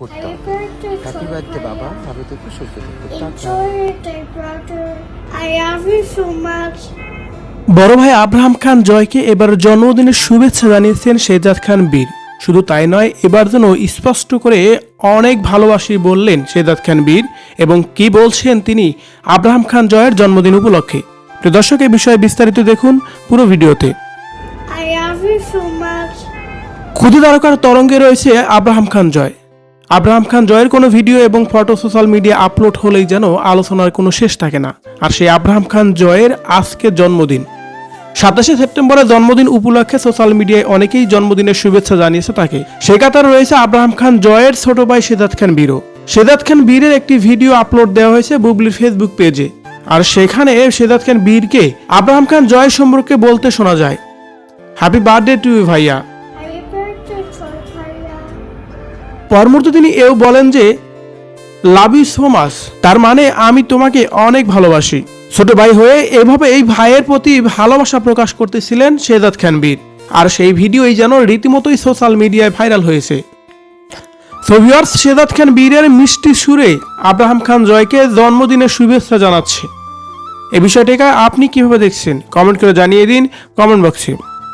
করতাম। Happy birthday বাবা। ভালো থেকো সুস্থ থেকো. বড় ভাই আব্রাহাম খান জয়কে এবার জন্মদিনের শুভেচ্ছা জানিয়েছেন শেজাদ খান বীর। শুধু তাই নয় এবার যেন স্পষ্ট করে অনেক ভালোবাসি বললেন শেজাদ খান বীর এবং কি বলছেন তিনি আব্রাহাম খান জয়ের জন্মদিন উপলক্ষে। তো দর্শক এই বিষয়ে বিস্তারিত দেখুন পুরো ভিডিওতে. ক্ষুদি তারকার তরঙ্গে রয়েছে আব্রাহাম খান জয়। আব্রাহাম খান জয়ের কোনো ভিডিও এবং ফটো সোশ্যাল মিডিয়া আপলোড হলেই যেন আলোচনার কোনো শেষ থাকে না। আর সেই আব্রাহাম খান জয়ের আজকে জন্মদিন। সাতাশে সেপ্টেম্বরের জন্মদিন উপলক্ষে সোশ্যাল মিডিয়ায় অনেকেই জন্মদিনের শুভেচ্ছা জানিয়েছে তাকে। সে কাতার রয়েছে আব্রাহাম খান জয়ের ছোট ভাই সেদাত খান বীরও সেদাত খান বীরের একটি ভিডিও আপলোড দেওয়া হয়েছে বুবলির ফেসবুক পেজে। আর সেখানে সেদাত খান বীরকে আব্রাহাম খান জয়ের সম্পর্কে বলতে শোনা যায়। হ্যাপি বার্থডে টু ইউ ভাইয়া। পরমুহূর্তে তিনি এও বলেন যে লাভ ইউ সো তার মানে আমি তোমাকে অনেক ভালোবাসি। ছোট ভাই হয়ে এভাবে এই ভাইয়ের প্রতি ভালোবাসা প্রকাশ করতেছিলেন শেজাদ খান বীর আর সেই ভিডিওই যেন রীতিমতোই সোশ্যাল মিডিয়ায় ভাইরাল হয়েছে। সোভিয়ার্স শেজাদ খান বীরের মিষ্টি সুরে আব্রাহাম খান জয়কে জন্মদিনের শুভেচ্ছা জানাচ্ছে। এ বিষয়টিকে আপনি কীভাবে দেখছেন? কমেন্ট করে জানিয়ে দিন কমেন্ট বক্সে।